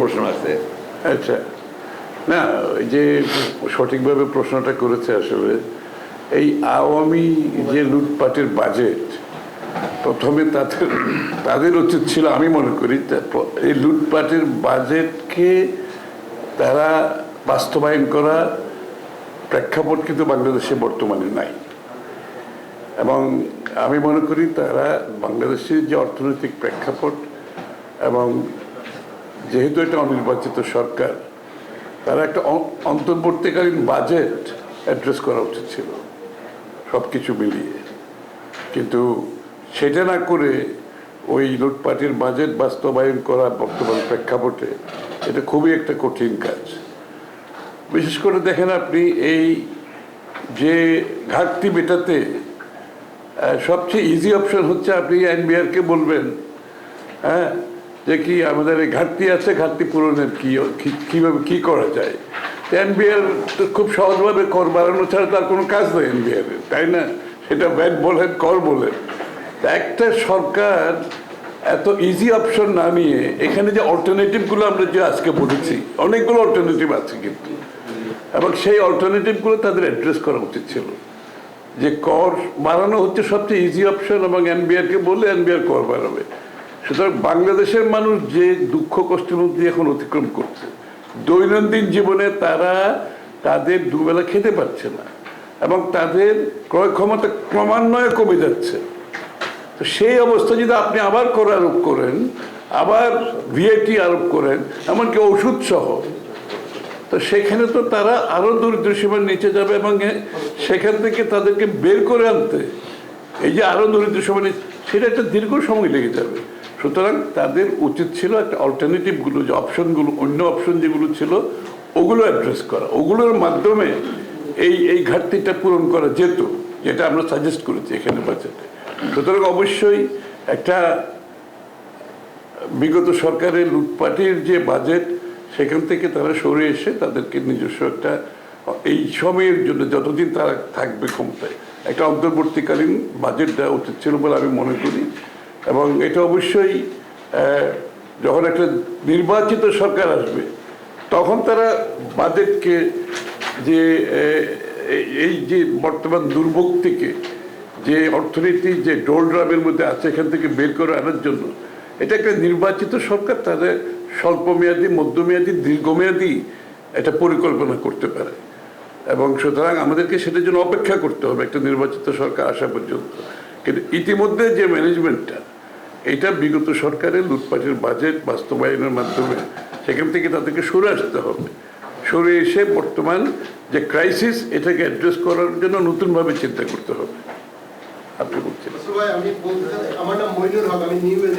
প্রশ্ন আছে। আচ্ছা। না যে সঠিকভাবে প্রশ্নটা করেছে আসলে, এই আওয়ামী যে লুটপাটের বাজেট প্রথমে তাদের তাদের উচিত ছিল, আমি মনে করি এই লুটপাটের বাজেটকে তারা বাস্তবায়ন করা প্রেক্ষাপট কিন্তু বাংলাদেশে বর্তমানে নাই। এবং আমি মনে করি তারা বাংলাদেশের যে অর্থনৈতিক প্রেক্ষাপট এবং যেহেতু এটা অনির্বাচিত সরকার, তারা একটা অন্তর্বর্তীকালীন বাজেট অ্যাড্রেস করা উচিত ছিল সব কিছু মিলিয়ে। কিন্তু সেটা না করে ওই লুটপাটের বাজেট বাস্তবায়ন করা বর্তমান প্রেক্ষাপটে, এটা খুবই একটা কঠিন কাজ। বিশেষ করে দেখেন আপনি এই যে ঘাটতি মেটাতে সবচেয়ে ইজি অপশন হচ্ছে আপনি এনবিআরকে বলবেন হ্যাঁ? যে কি আমাদের এই ঘাটতি আছে, ঘাটতি পূরণের কি কীভাবে কি করা যায়? এনবিআর তো খুব সহজভাবে কর বাড়ানো ছাড়া তার কোনো কাজ নেই এনবিআর তাই না? সেটা ব্যাট বলেন কর বলেন একটা সরকার এত ইজি অপশন না নিয়ে এখানে যে অল্টারনেটিভগুলো আমরা যে আজকে বলেছি, অনেকগুলো অল্টারনেটিভ আছে কিন্তু। এবং সেই অল্টারনেটিভগুলো তাদের অ্যাড্রেস করা উচিত ছিল। যে কর বাড়ানো হচ্ছে সবচেয়ে ইজি অপশন এবং এনবিআরকে বললে এনবিআর কর বাড়াবে। সুতরাং বাংলাদেশের মানুষ যে দুঃখ কষ্টের মধ্যে এখন অতিক্রম করছে, দৈনন্দিন জীবনে তারা তাদের দুবেলা খেতে পারছে না এবং তাদের ক্রয় ক্ষমতা ক্রমান্বয়ে কমে যাচ্ছে। তো সেই অবস্থা যদি আপনি আবার কর আরোপ করেন, আবার ভিআইটি আরোপ করেন, এমনকি ওষুধ সহ, তো সেখানে তো তারা আরও দরিদ্র সীমার নিচে যাবে এবং সেখান থেকে তাদেরকে বের করে আনতে, এই যে আরও দরিদ্র সীমার নিচে, সেটা একটা দীর্ঘ সময় লেগে যাবে। সুতরাং তাদের উচিত ছিল একটা অল্টারনেটিভগুলো যে অপশনগুলো অন্য অপশন যেগুলো ছিল, ওগুলো অ্যাড্রেস করা। ওগুলোর মাধ্যমে এই এই ঘাটতিটা পূরণ করা যেত, যেটা আমরা সাজেস্ট করেছি এখানে বাজেটে সুতরাং অবশ্যই একটা বিগত সরকারের লুটপাটির যে বাজেট সেখান থেকে তারা সরে এসে তাদেরকে নিজস্ব একটা, এই সময়ের জন্য যতদিন তারা থাকবে ক্ষমতায়, একটা অন্তর্বর্তীকালীন বাজেট দেওয়া উচিত ছিল বলে আমি মনে করি। এবং এটা অবশ্যই যখন একটা নির্বাচিত সরকার আসবে, তখন তারা বাজেটকে যে এই- যে বর্তমান দুর্ভোগ থেকে যে অর্থনীতি যে ডোলড্রামের মধ্যে আছে, এখান থেকে বের করে আনার জন্য, এটা একটা নির্বাচিত সরকার তাদের স্বল্পমেয়াদী, মধ্যমেয়াদী, দীর্ঘমেয়াদী একটা পরিকল্পনা করতে পারে। এবং সুতরাং আমাদেরকে সেটার জন্য অপেক্ষা করতে হবে একটা নির্বাচিত সরকার আসা পর্যন্ত। কিন্তু ইতিমধ্যে যে ম্যানেজমেন্টটা এটা বিগত সরকারের লুটপাটের বাজেট বাস্তবায়নের মাধ্যমে সেখান থেকে তাদেরকে সরে আসতে হবে। সরে এসে বর্তমান যে ক্রাইসিস এটাকে অ্যাড্রেস করার জন্য নতুনভাবে চিন্তা করতে হবে। আপনি বলছেন। চাই, আমার নাম হক আমি নিউ